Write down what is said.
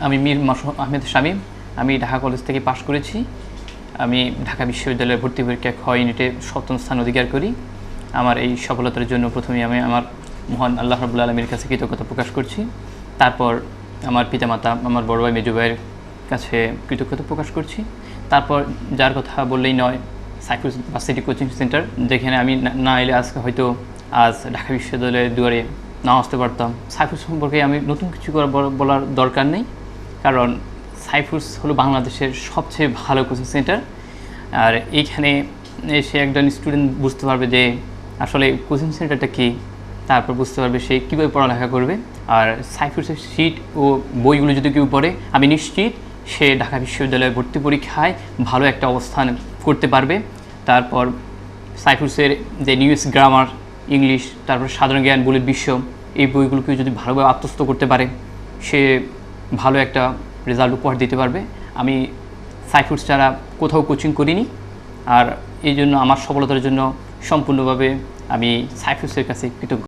আমি মীর আহমেদ শামীম। আমি ঢাকা কলেজ থেকে পাশ করেছি। আমি ঢাকা বিশ্ববিদ্যালয়ে ভর্তি পরীক্ষা খ ইউনিটে সপ্তম স্থান অধিকার করি। আমার এই সফলতার জন্য প্রথমে আমি আমার মহান আল্লাহ রাবুল আলমীর কাছে কৃতজ্ঞতা প্রকাশ করছি। তারপর আমার পিতামাতা, আমার বড় ভাই মেজু ভাইয়ের কাছে কৃতজ্ঞতা প্রকাশ করছি। তারপর যার কথা বললেই নয়, সাইফুল ভার্সিটি কোচিং সেন্টার, যেখানে আমি না- না এলে আজকে হয়তো আজ ঢাকা বিশ্ববিদ্যালয়ের দুয়ারে না আসতে পারতাম। সাইফুল সম্পর্কে আমি নতুন কিছু করে বলার দরকার নেই। কারণ সাইফুস হলো বাংলাদেশের সবচেয়ে ভালো কোচিং সেন্টার। আর এইখানে এসে একজন স্টুডেন্ট বুঝতে পারবে যে আসলে কোচিং সেন্টারটা কী, তারপর বুঝতে পারবে সে কীভাবে পড়ালেখা করবে। আর সাইফুসের সিট ও বইগুলো যদি কেউ পড়ে, আমি নিশ্চিত সে ঢাকা বিশ্ববিদ্যালয়ে ভর্তি পরীক্ষায় ভালো একটা অবস্থান করতে পারবে। তারপর সাইফুসের যে নিউজ গ্রামার, ইংলিশ, তারপর সাধারণ জ্ঞান, বুলেট, বিশ্ব, এই বইগুলোকে যদি ভালোভাবে আত্মস্থ করতে পারে, সে ভালো একটা রেজাল্ট উপহার দিতে পারবে। আমি সাইফুডস ছাড়া কোথাও কোচিং করিনি। আর এই জন্য আমার সফলতার জন্য সম্পূর্ণভাবে আমি সাইফুসের কাছে কৃতজ্ঞ।